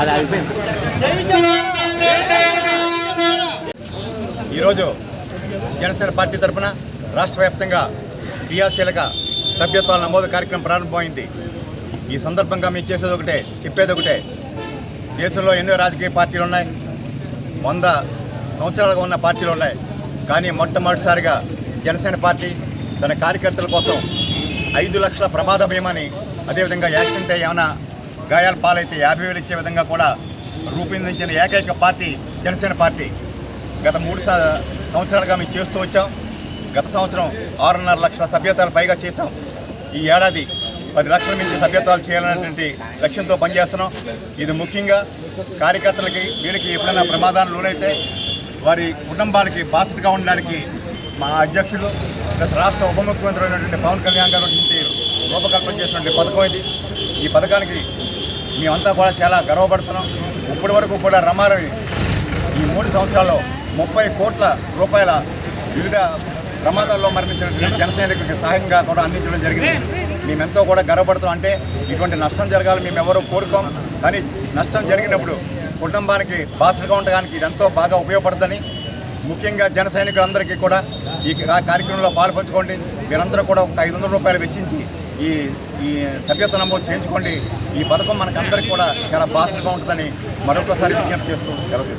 అది అయిపోయింది ఈరోజు జనసేన పార్టీ తరఫున రాష్ట్ర వ్యాప్తంగా క్రియాశీలక సభ్యత్వాల నమోదు కార్యక్రమం ప్రారంభమైంది. ఈ సందర్భంగా మేము చేసేది ఒకటే చెప్పేది ఒకటే. దేశంలో ఎన్నో రాజకీయ పార్టీలు ఉన్నాయి. వంద సంవత్సరాలుగా ఉన్న పార్టీలు ఉన్నాయి. కానీ మొట్టమొదటిసారిగా జనసేన పార్టీ తన కార్యకర్తల కోసం ఐదు లక్షల ప్రమాద భీమాని అదేవిధంగా యాక్సిడెంట్ అయ్యి ఏమైనా గాయాల పాలైతే యాభై వేలు ఇచ్చే విధంగా కూడా రూపొందించిన ఏకైక పార్టీ జనసేన పార్టీ. గత మూడు సంవత్సరాలుగా మేము చేస్తూ వచ్చాం. గత సంవత్సరం ఆరున్నర లక్షల సభ్యత్వాలు పైగా చేశాం. ఈ ఏడాది పది లక్షల మించి సభ్యత్వాలు చేయాలనేటువంటి లక్ష్యంతో పనిచేస్తున్నాం. ఇది ముఖ్యంగా కార్యకర్తలకి వీరికి ఎప్పుడైనా ప్రమాదాలు లోనైతే వారి కుటుంబాలకి బాసటగా ఉండడానికి మా అధ్యక్షులు ప్లస్ రాష్ట్ర ఉప ముఖ్యమంత్రి అయినటువంటి పవన్ కళ్యాణ్ గారు నుంచి చేసినటువంటి పథకం ఇది. ఈ పథకానికి మేమంతా కూడా చాలా గర్వపడుతున్నాం. ఇప్పటి వరకు కూడా రమారవి ఈ మూడు సంవత్సరాల్లో ముప్పై కోట్ల రూపాయల వివిధ ప్రమాదాల్లో మరణించినటువంటి జన సైనికులకి సహాయంగా కూడా అందించడం జరిగింది. మేమెంతో కూడా గర్వపడుతున్నాం. అంటే ఇటువంటి నష్టం జరగాలి మేము ఎవరూ కోరుకోం. కానీ నష్టం జరిగినప్పుడు కుటుంబానికి బాసరిగా ఉండడానికి ఇది ఎంతో బాగా ఉపయోగపడుతుందని ముఖ్యంగా జన సైనికులందరికీ కూడా ఈ కార్యక్రమంలో పాల్పంచుకోండి. వీరందరూ కూడా ఒక ఐదు వందల రూపాయలు వెచ్చించి ఈ ఈ సభ్యత్వ నమోదు చేయించుకోండి. ఈ పథకం మనకందరికీ కూడా చాలా బాసలుగా ఉంటుందని మరొకసారి విజ్ఞప్తి చేస్తూ సెలవు